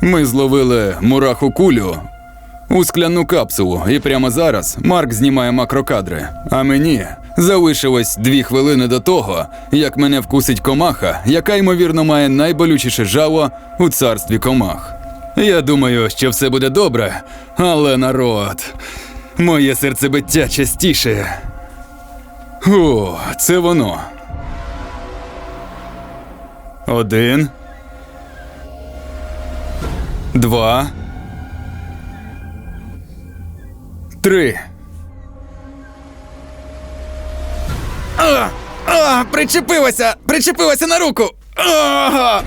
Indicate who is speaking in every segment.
Speaker 1: Ми зловили мураху кулю у скляну капсулу, і прямо зараз Марк знімає макрокадри. А мені залишилось дві хвилини до того, як мене вкусить комаха, яка ймовірно має найболючіше жало у царстві комах. Я думаю, що все буде добре, але народ, моє серцебиття частіше. О, це воно. Один. Два. Три.
Speaker 2: А, а, причепилася! Причепилася на руку! А!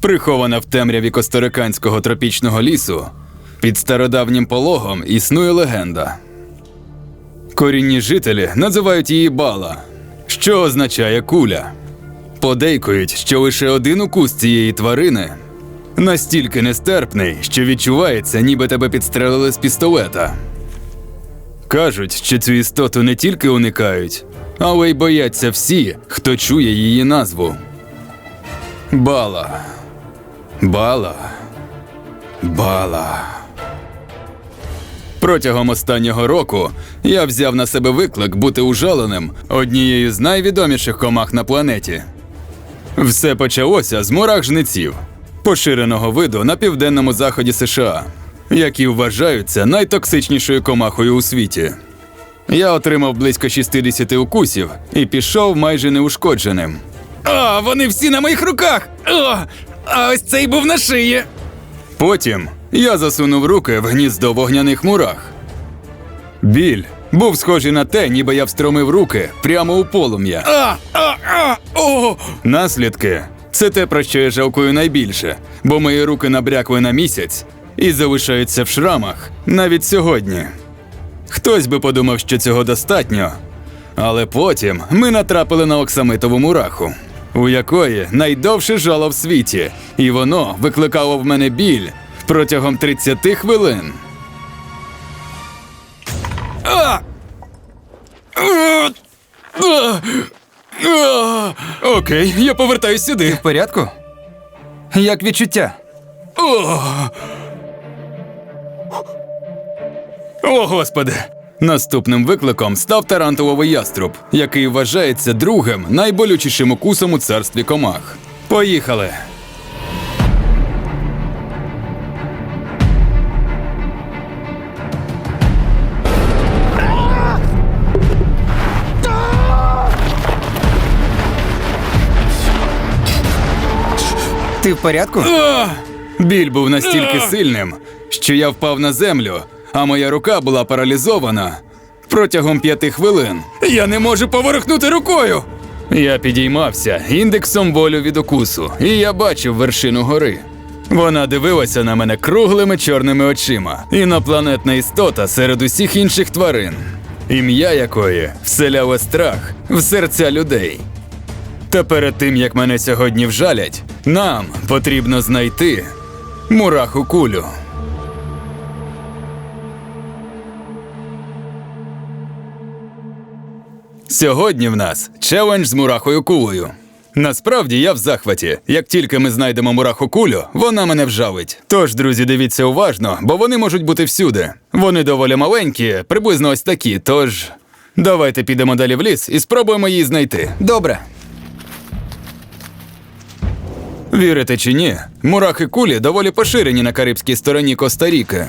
Speaker 1: Прихована в темряві косториканського тропічного лісу, під стародавнім пологом існує легенда. Корінні жителі називають її бала, що означає куля. Подейкують, що лише один укус цієї тварини настільки нестерпний, що відчувається, ніби тебе підстрелили з пістолета. Кажуть, що цю істоту не тільки уникають, але й бояться всі, хто чує її назву. Бала. Бала. Бала. Протягом останнього року я взяв на себе виклик бути ужаленим однією з найвідоміших комах на планеті. Все почалося з мурах жниців, поширеного виду на південному заході США, які вважаються найтоксичнішою комахою у світі. Я отримав близько 60 укусів і пішов майже неушкодженим.
Speaker 2: А, вони всі на моїх руках! А, а ось цей був на шиї!
Speaker 1: Потім я засунув руки в гніздо вогняних мурах. Біль був схожий на те, ніби я встромив руки прямо у полум'я.
Speaker 2: А, а, а, о!
Speaker 1: Наслідки це те, про що я жалкую найбільше, бо мої руки набрякли на місяць і залишаються в шрамах навіть сьогодні. Хтось би подумав, що цього достатньо, але потім ми натрапили на оксамитову мураху, у якої найдовше жало в світі, і воно викликало в мене біль протягом 30 хвилин.
Speaker 2: А! А! А! А!
Speaker 1: Окей, я повертаюсь сюди.
Speaker 3: В порядку? Як відчуття?
Speaker 1: О! О, господи! Наступним викликом став тарантуловий яструб, який вважається другим найболючішим укусом у царстві комах. Поїхали!
Speaker 3: Ти в порядку?
Speaker 1: Біль був настільки сильним, що я впав на землю, а моя рука була паралізована протягом п'яти хвилин. Я не можу поворухнути рукою. Я підіймався індексом болю від укусу, і я бачив вершину гори. Вона дивилася на мене круглими чорними очима, інопланетна істота серед усіх інших тварин, ім'я якої вселяло страх в серця людей. Та перед тим як мене сьогодні вжалять, нам потрібно знайти мураху кулю. Сьогодні в нас челендж з мурахою кулею. Насправді я в захваті. Як тільки ми знайдемо мураху кулю, вона мене вжалить. Тож, друзі, дивіться уважно, бо вони можуть бути всюди. Вони доволі маленькі, приблизно ось такі. Тож давайте підемо далі в ліс і спробуємо її знайти.
Speaker 3: Добре.
Speaker 1: Вірите чи ні, мурахи кулі доволі поширені на карибській стороні Коста-Ріки.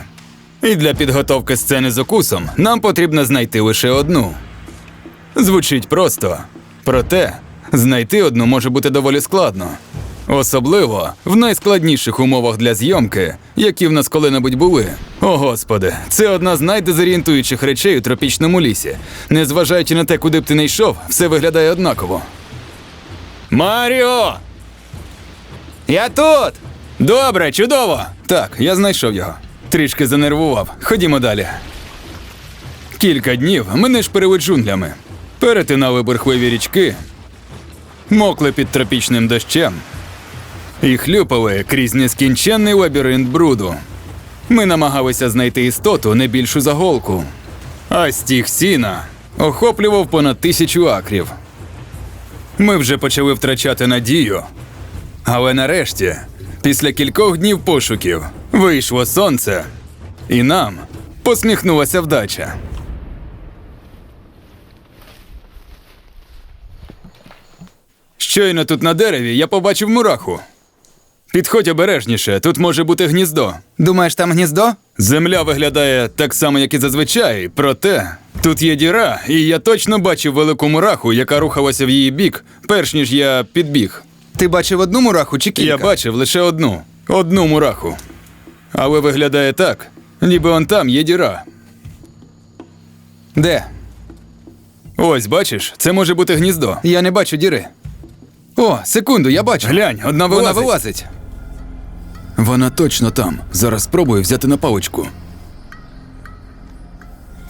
Speaker 1: І для підготовки сцени з укусом нам потрібно знайти лише одну. Звучить просто. Проте знайти одну може бути доволі складно. Особливо в найскладніших умовах для зйомки, які в нас коли-небудь були. О господи, це одна з найдезорієнтуючих речей у тропічному лісі. Незважаючи на те, куди б ти не йшов, все виглядає однаково. Маріо! Я тут! Добре, чудово! Так, я знайшов його. Трішки занервував. Ходімо далі. Кілька днів ми не шпирили джунглями, перетинали бурхливі річки, мокли під тропічним дощем і хлюпали крізь нескінченний лабіринт бруду. Ми намагалися знайти істоту не більшу за голку. А стіг сіна охоплював понад тисячу акрів. Ми вже почали втрачати надію. Але нарешті, після кількох днів пошуків, вийшло сонце, і нам посміхнулася вдача. Щойно тут на дереві я побачив мураху. Підходь обережніше, тут може бути гніздо.
Speaker 3: Думаєш, там гніздо?
Speaker 1: Земля виглядає так само, як і зазвичай, проте тут є діра, і я точно бачив велику мураху, яка рухалася в її бік, перш ніж я підбіг.
Speaker 3: Ти бачив одну мураху чи кілька?
Speaker 1: Я бачив лише одну одну мураху. Але виглядає так, ніби он там є діра.
Speaker 3: Де?
Speaker 1: Ось, бачиш, це може бути гніздо.
Speaker 3: Я не бачу діри. О, секунду, я бачу.
Speaker 1: Глянь, одна
Speaker 3: Вона
Speaker 1: вилазить.
Speaker 3: вилазить.
Speaker 1: Вона точно там. Зараз спробую взяти на паличку.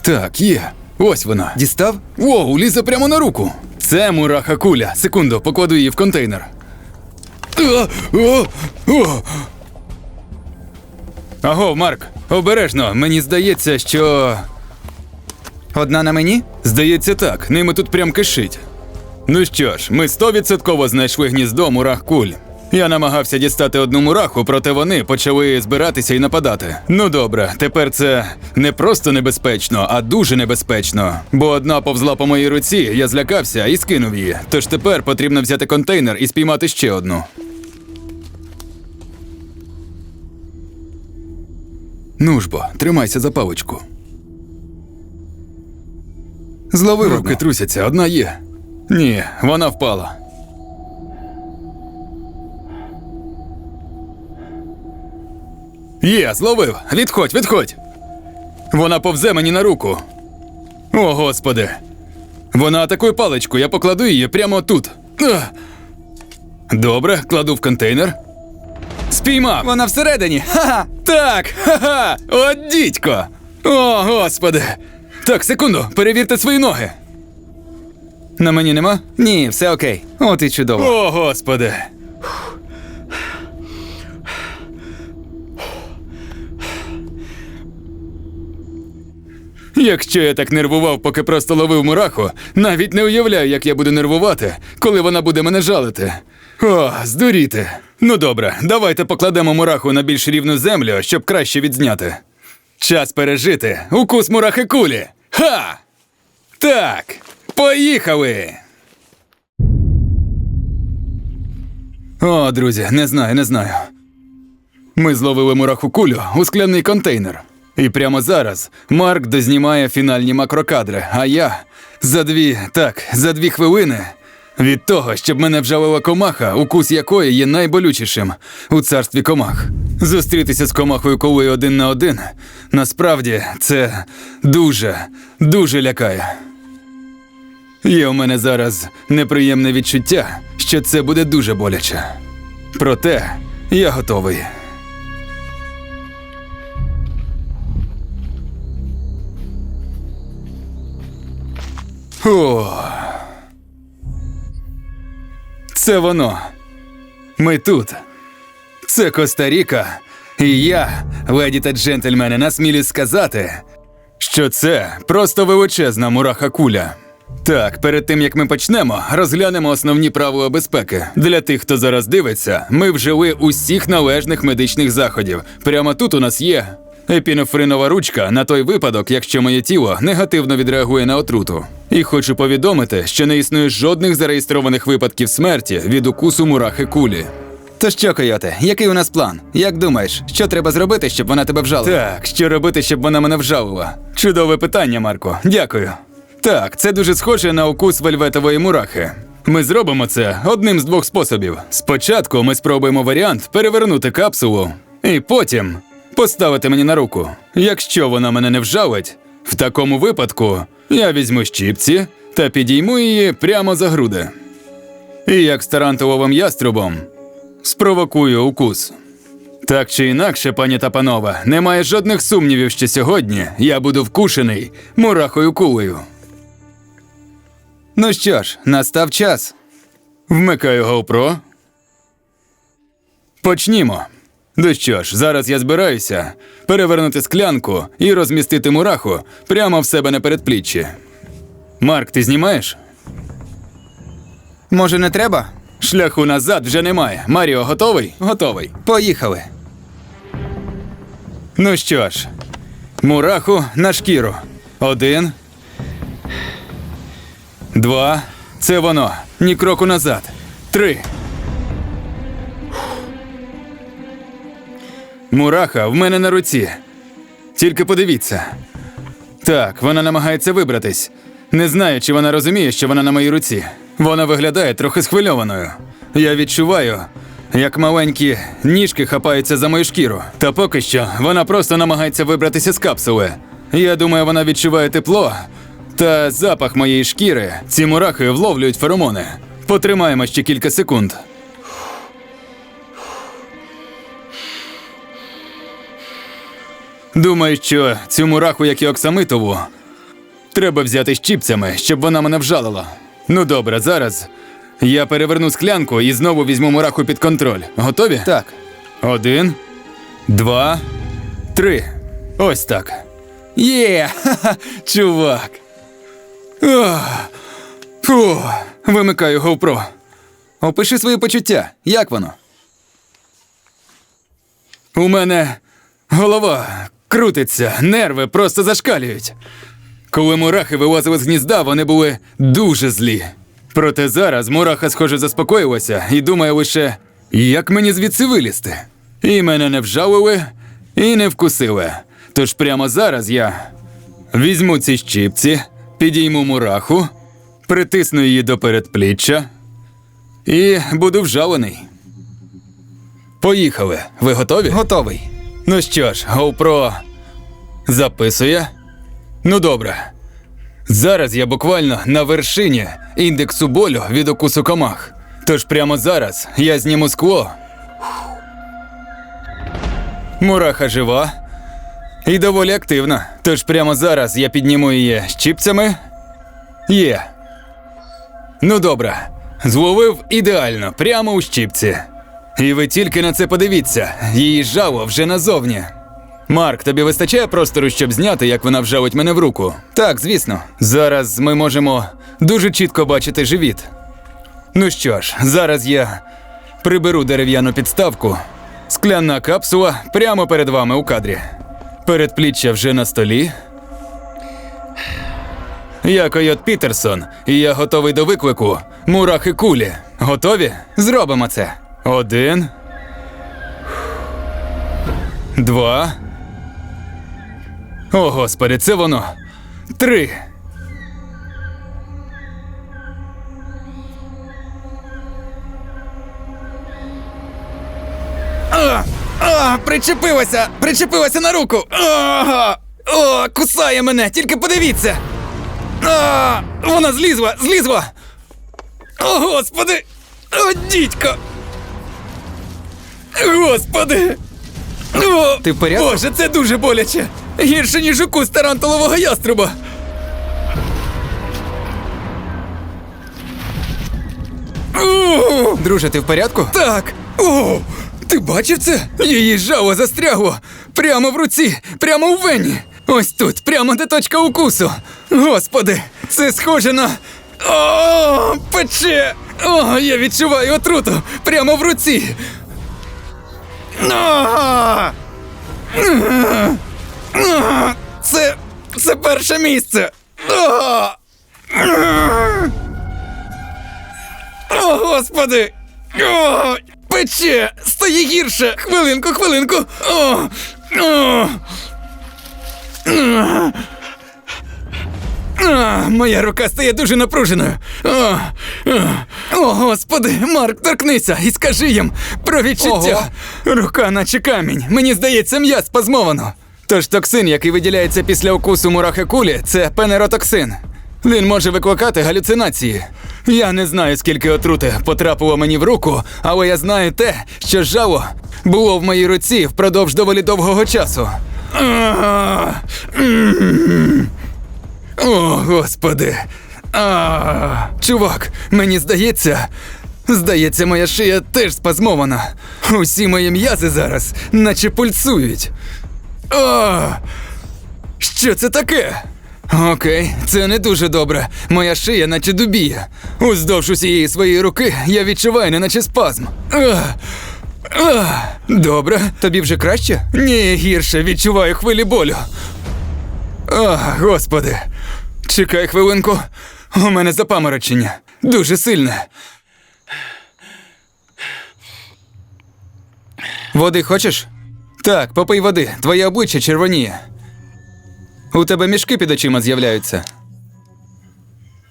Speaker 1: Так, є. Ось вона.
Speaker 3: Дістав?
Speaker 1: Воу, лізе прямо на руку. Це мураха куля. Секунду, покладу її в контейнер. Аго, Марк, обережно. Мені здається, що.
Speaker 3: Одна на мені?
Speaker 1: Здається, так, ними тут прям кишить. Ну що ж, ми стовідсотково знайшли гніздо мурах куль. Я намагався дістати одну мураху, проте вони почали збиратися і нападати. Ну добре, тепер це не просто небезпечно, а дуже небезпечно. Бо одна повзла по моїй руці, я злякався і скинув її. Тож тепер потрібно взяти контейнер і спіймати ще одну. Ну ж бо, тримайся за паличку.
Speaker 3: Зловив
Speaker 1: Руки трусяться, одна є. Ні, вона впала. Є, зловив. Відходь, відходь. Вона повзе мені на руку. О, господи. Вона атакує паличку, я покладу її прямо тут. Добре, кладу в контейнер. Спіймав.
Speaker 3: Вона всередині. Ха-ха!
Speaker 1: Так, ха-ха! От дідько! О, господи! Так, секунду, перевірте свої ноги. На мені нема?
Speaker 3: Ні, все окей. От і чудово.
Speaker 1: О, господи! Якщо я так нервував, поки просто ловив мураху, навіть не уявляю, як я буду нервувати, коли вона буде мене жалити. О, здуріти. Ну добре, давайте покладемо мураху на більш рівну землю, щоб краще відзняти. Час пережити. Укус мурахи кулі. Ха! Так, поїхали! О, друзі, не знаю, не знаю. Ми зловили мураху кулю у скляний контейнер. І прямо зараз Марк дознімає фінальні макрокадри, а я за дві, так, за дві хвилини від того, щоб мене вжалила комаха, укус якої є найболючішим у царстві комах. Зустрітися з комахою колою один на один насправді це дуже, дуже лякає. Є у мене зараз неприємне відчуття, що це буде дуже боляче. Проте я готовий. О. Це воно. Ми тут. Це Коста-Ріка. І я, леді та джентльмени, насмілюсь сказати, що це просто величезна мураха куля. Так, перед тим як ми почнемо, розглянемо основні правила безпеки. Для тих, хто зараз дивиться, ми вжили усіх належних медичних заходів. Прямо тут у нас є епінофринова ручка на той випадок, якщо моє тіло негативно відреагує на отруту. І хочу повідомити, що не існує жодних зареєстрованих випадків смерті від укусу мурахи кулі.
Speaker 3: То що, койоте, який у нас план? Як думаєш, що треба зробити, щоб вона тебе вжалила?
Speaker 1: Так, що робити, щоб вона мене вжалила? Чудове питання, Марко. Дякую. Так, це дуже схоже на укус вельветової мурахи. Ми зробимо це одним з двох способів. Спочатку ми спробуємо варіант перевернути капсулу, і потім поставити мені на руку. Якщо вона мене не вжалить, в такому випадку я візьму щіпці та підійму її прямо за груди. І як з тарантуловим яструбом спровокую укус. Так чи інакше, пані та панове, немає жодних сумнівів, що сьогодні я буду вкушений мурахою кулею.
Speaker 3: Ну що ж, настав час.
Speaker 1: Вмикаю GoPro. Почнімо. Ну що ж, зараз я збираюся перевернути склянку і розмістити мураху прямо в себе на передпліччі. Марк, ти знімаєш?
Speaker 3: Може, не треба?
Speaker 1: Шляху назад вже немає. Маріо, готовий? Готовий.
Speaker 3: Поїхали.
Speaker 1: Ну що ж, мураху на шкіру. Один. Два. Це воно. Ні кроку назад. Три. Мураха в мене на руці. Тільки подивіться. Так, вона намагається вибратись. Не знаю, чи вона розуміє, що вона на моїй руці. Вона виглядає трохи схвильованою. Я відчуваю, як маленькі ніжки хапаються за мою шкіру. Та поки що вона просто намагається вибратися з капсули. Я думаю, вона відчуває тепло та запах моєї шкіри. Ці мурахи вловлюють феромони. Потримаємо ще кілька секунд. Думаю, що цю мураху, як і оксамитову, треба взяти щіпцями, щоб вона мене вжалила. Ну добре, зараз я переверну склянку і знову візьму мураху під контроль. Готові?
Speaker 3: Так.
Speaker 1: Один, два, три. Ось так. Є! Ха-ха, чувак. Фу. Вимикаю GoPro.
Speaker 3: Опиши свої почуття. Як воно?
Speaker 1: У мене голова крутиться, нерви просто зашкалюють. Коли мурахи вилазили з гнізда, вони були дуже злі. Проте зараз мураха, схоже, заспокоїлася і думає лише, як мені звідси вилізти. І мене не вжалили, і не вкусили. Тож прямо зараз я візьму ці щіпці, підійму мураху, притисну її до передпліччя і буду вжалений. Поїхали. Ви готові?
Speaker 3: Готовий.
Speaker 1: Ну що ж, GoPro записує. Ну добре. Зараз я буквально на вершині індексу болю від укусу комах. Тож прямо зараз я зніму скло. Мураха жива і доволі активна. Тож прямо зараз я підніму її щіпцями. Є. Ну добре. Зловив ідеально, прямо у щіпці. І ви тільки на це подивіться, її жало вже назовні. Марк, тобі вистачає простору, щоб зняти, як вона вжалить мене в руку.
Speaker 3: Так, звісно.
Speaker 1: Зараз ми можемо дуже чітко бачити живіт. Ну що ж, зараз я приберу дерев'яну підставку. Скляна капсула прямо перед вами у кадрі. Передпліччя вже на столі. Я Койот Пітерсон, і я готовий до виклику. Мурахи кулі. Готові?
Speaker 3: Зробимо це.
Speaker 1: Один. Два. О, господи, це воно. Три.
Speaker 2: А, а, причепилася! Причепилася на руку! А, о, кусає мене, тільки подивіться! А, вона злізла, злізла! О, господи! О, дідько! Господи! О,
Speaker 3: Ти в порядку?
Speaker 2: Боже, це дуже боляче! Гірше, ніж укус тарантулового яструба!
Speaker 3: Друже, ти в порядку?
Speaker 2: Так. О, ти бачив це? Її жало застрягло. Прямо в руці, прямо у вені. Ось тут, прямо де точка укусу. Господи, це схоже на. О, пече! О, я відчуваю отруту прямо в руці. Це. Це перше місце. О, господи! О, пече! Стає гірше! Хвилинку, хвилинку! О, о. А, моя рука стає дуже напруженою. О, о, о, господи, Марк, торкнися і скажи їм про відчуття. Рука, наче камінь. Мені здається, м'яз спазмовано.
Speaker 1: Тож токсин, який виділяється після укусу мурахи кулі, це пенеротоксин. Він може викликати галюцинації. Я не знаю, скільки отрути потрапило мені в руку, але я знаю те, що жало було в моїй руці впродовж доволі довгого часу.
Speaker 2: А. О, господи. А,
Speaker 1: Чувак, мені здається, Здається, моя шия теж спазмована. Усі мої м'язи зараз, наче пульсують. О! Що це таке? Окей, це не дуже добре. Моя шия наче дубіє. Уздовж усієї своєї руки я відчуваю, неначе спазм. Ах! Ах! Добре.
Speaker 3: Тобі вже краще?
Speaker 1: Ні, гірше відчуваю хвилі болю. Ах, господи. Чекай хвилинку. У мене запаморочення. Дуже сильне.
Speaker 3: Води хочеш? Так, попий води, твоє обличчя червоніє. У тебе мішки під очима з'являються.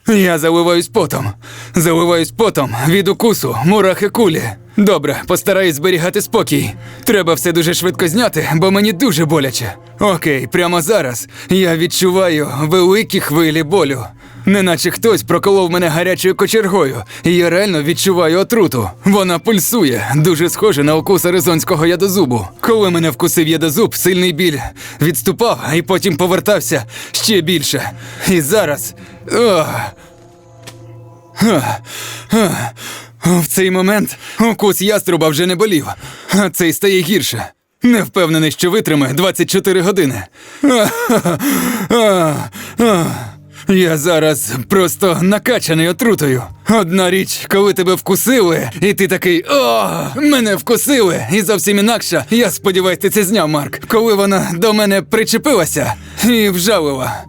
Speaker 1: Я заливаюсь потом. Заливаюсь потом від укусу, мурахи кулі. Добре, постараюсь зберігати спокій. Треба все дуже швидко зняти, бо мені дуже боляче. Окей, прямо зараз я відчуваю великі хвилі болю. Неначе хтось проколов мене гарячою кочергою, і я реально відчуваю отруту. Вона пульсує, дуже схоже на укус аризонського ядозубу. Коли мене вкусив ядозуб, сильний біль відступав, і потім повертався ще більше. І зараз. Ох. Ах, ах. В цей момент укус яструба вже не болів, а цей стає гірше. Не впевнений, що витримає 24 години. Я зараз просто накачаний отрутою. Одна річ, коли тебе вкусили, і ти такий о, мене вкусили, і зовсім інакша. Я сподіваюся, це зняв, Марк. Коли вона до мене причепилася і вжалила.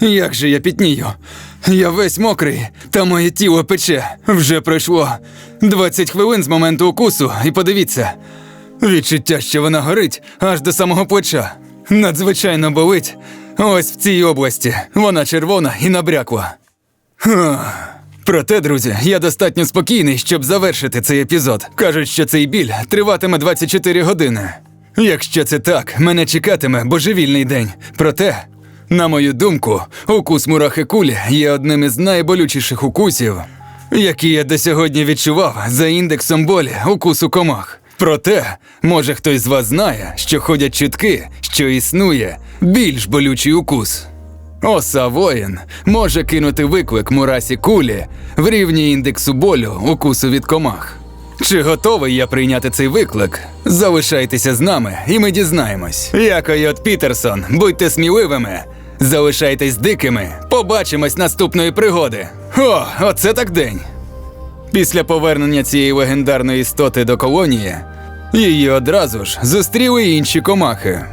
Speaker 1: Як же я пітнію? Я весь мокрий, та моє тіло пече. Вже пройшло 20 хвилин з моменту укусу, і подивіться. Відчуття, що вона горить аж до самого плеча. Надзвичайно болить. Ось в цій області. Вона червона і набрякла. Проте, друзі, я достатньо спокійний, щоб завершити цей епізод. Кажуть, що цей біль триватиме 24 години. Якщо це так, мене чекатиме божевільний день. Проте, на мою думку, укус мурахи кулі є одним із найболючіших укусів, які я до сьогодні відчував за індексом болі укусу комах. Проте, може хтось з вас знає, що ходять чутки, що існує більш болючий укус. Оса воїн може кинути виклик мурасі кулі в рівні індексу болю укусу від комах. Чи готовий я прийняти цей виклик? Залишайтеся з нами, і ми дізнаємось. Я Койот Пітерсон, будьте сміливими. Залишайтесь дикими. Побачимось наступної пригоди. О, оце так день. Після повернення цієї легендарної істоти до колонії, її одразу ж зустріли інші комахи.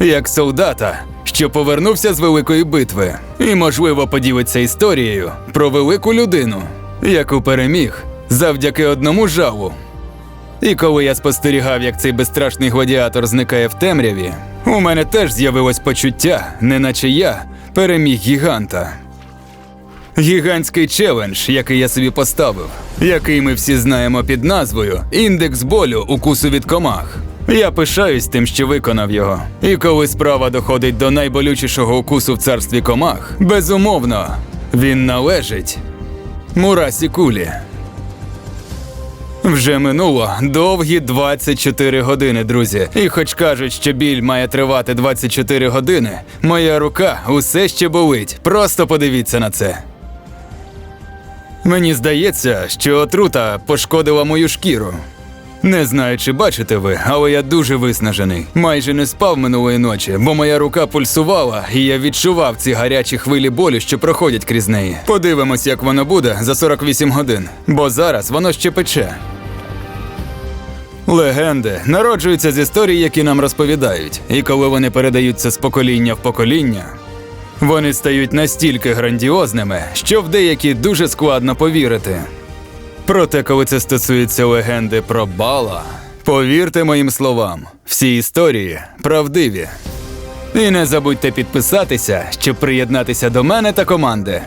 Speaker 1: Як солдата, що повернувся з великої битви, і, можливо, поділиться історією про велику людину, яку переміг завдяки одному жалу. І коли я спостерігав, як цей безстрашний гладіатор зникає в темряві, у мене теж з'явилось почуття, неначе я переміг гіганта. Гігантський челендж, який я собі поставив, який ми всі знаємо під назвою Індекс болю укусу від комах. Я пишаюсь тим, що виконав його. І коли справа доходить до найболючішого укусу в царстві комах, безумовно, він належить Мурасі Кулі. Вже минуло довгі 24 години, друзі. І хоч кажуть, що біль має тривати 24 години, моя рука усе ще болить. Просто подивіться на це. Мені здається, що отрута пошкодила мою шкіру. Не знаю, чи бачите ви, але я дуже виснажений. Майже не спав минулої ночі, бо моя рука пульсувала, і я відчував ці гарячі хвилі болю, що проходять крізь неї. Подивимось, як воно буде за 48 годин, бо зараз воно ще пече. Легенди народжуються з історій, які нам розповідають, і коли вони передаються з покоління в покоління, вони стають настільки грандіозними, що в деякі дуже складно повірити. Проте, коли це стосується легенди про бала, повірте моїм словам, всі історії правдиві. І не забудьте підписатися, щоб приєднатися до мене та команди.